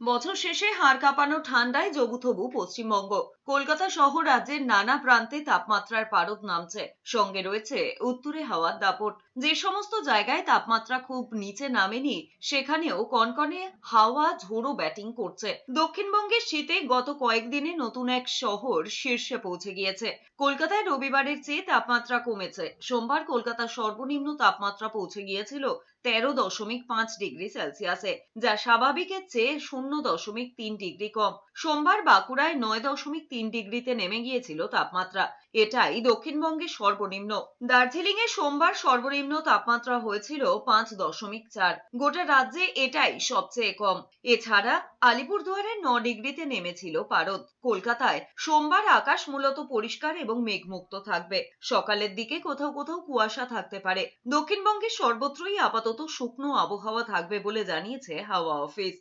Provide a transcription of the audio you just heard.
বছর শেষে হাড় কাঁপানো ঠান্ডায় জবুথবু পশ্চিমবঙ্গ। কলকাতা সহ রাজ্যের নানা প্রান্তে তাপমাত্রার পারদ নামছে। সঙ্গে রয়েছে উত্তুরে হাওয়ার দাপট। যে সমস্ত জায়গায় তাপমাত্রা খুব নিচে নামেনি, সেখানেও কনকনে হাওয়া ঝোড়ো ব্যাটিং করছে। দক্ষিণবঙ্গের শীতে গত কয়েকদিনে নতুন এক শহর শীর্ষে পৌঁছে গিয়েছে। কলকাতায় রবিবারের চেয়ে তাপমাত্রা কমেছে। সোমবার কলকাতার সর্বনিম্ন তাপমাত্রা পৌঁছে গিয়েছিল তেরো দশমিক পাঁচ ডিগ্রি সেলসিয়াসে, যা স্বাভাবিকের চেয়ে শূন্য দশমিক তিন ডিগ্রি কম। সোমবার বাঁকুড়ায় নয় দশমিক তিন ডিগ্রিতে নেমে গিয়েছিল তাপমাত্রা। এটাই দক্ষিণবঙ্গের সর্বনিম্ন। দার্জিলিং এ সোমবার সর্বনিম্ন তাপমাত্রা হয়েছিল পাঁচ দশমিক চার। গোটা রাজ্যে এটাই সবচেয়ে কম। এছাড়া আলিপুরদুয়ারে ন ডিগ্রিতে নেমেছিল পারদ। কলকাতায় সোমবার আকাশ মূলত পরিষ্কার এবং মেঘমুক্ত থাকবে। সকালের দিকে কোথাও কোথাও কুয়াশা থাকতে পারে। দক্ষিণবঙ্গের সর্বত্রই আপাতত শুকনো আবহাওয়া থাকবে বলে জানিয়েছে হাওয়া অফিস।